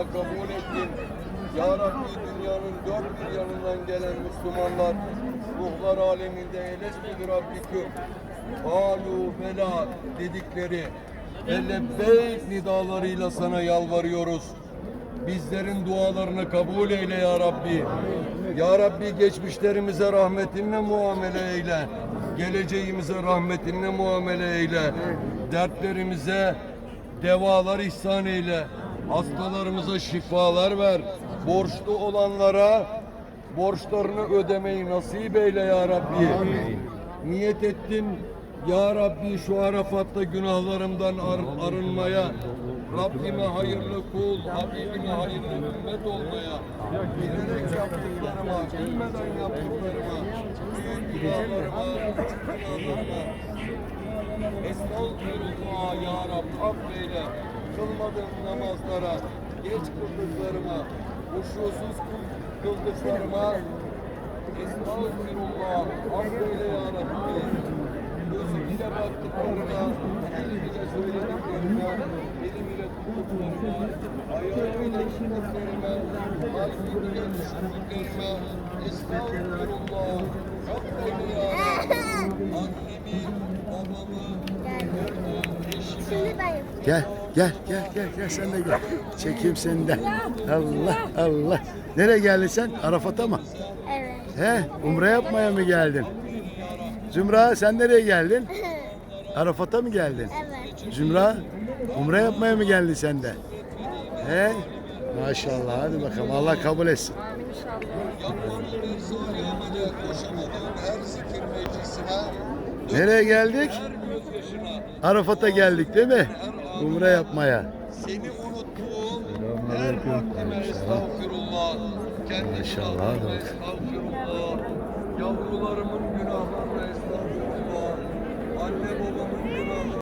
dualarına kabul ettin. Ya Rabbi dünyanın dört bir yanından gelen Müslümanlar ruhlar aleminde elesmedi Rabbiküm. Kalu bela dedikleri ve lebbeyk nidalarıyla sana yalvarıyoruz. Bizlerin dualarını kabul eyle ya Rabbi. Ya Rabbi geçmişlerimize rahmetinle muamele eyle. Geleceğimize rahmetinle muamele eyle. Dertlerimize devalar ihsan eyle. Hastalarımıza şifalar ver. Borçlu olanlara borçlarını ödemeyi nasip eyle ya Rabbi. Niyet ettim ya Rabbi şu Arafat'ta günahlarımdan ar- arınmaya, Rabbime hayırlı kul, Habibime hayırlı ümmet olmaya, bilerek yaptıklarıma, bilmeden yaptıklarıma, büyük günahlarıma, günahlarıma, Estağfirullah ya Rab affeyle, kılmadığım namazlara, geç kıldıklarıma, huşusuz kıl- kıldıklarıma, Estağfirullah affeyle ya Rabbi. Gözüm ile baktıklarına, dilim ile söylediklerime, dilim ile tuttuklarıma, ayağım ile gittiklerime, kalbim ile düşündüklerime, Estağfirullah affeyle ya Rabbi. Şimdi ben yapayım. Gel gel gel gel gel sen de gel. Çekeyim seni de. Allah Allah. Nereye geldin sen? Arafat'a mı? Evet. He? Umre yapmaya mı geldin? Zümra sen nereye geldin? Arafat'a mı geldin? Evet. Zümra umre yapmaya mı geldin sen de? He? Maşallah hadi bakalım Allah kabul etsin. zikir meclisine, Nereye geldik? Arafat'a geldik değil mi? Umre yapmaya. Seni unuttuğum her vaktime estağfirullah. Kendimi Maşallah, estağfirullah. Yavrularımın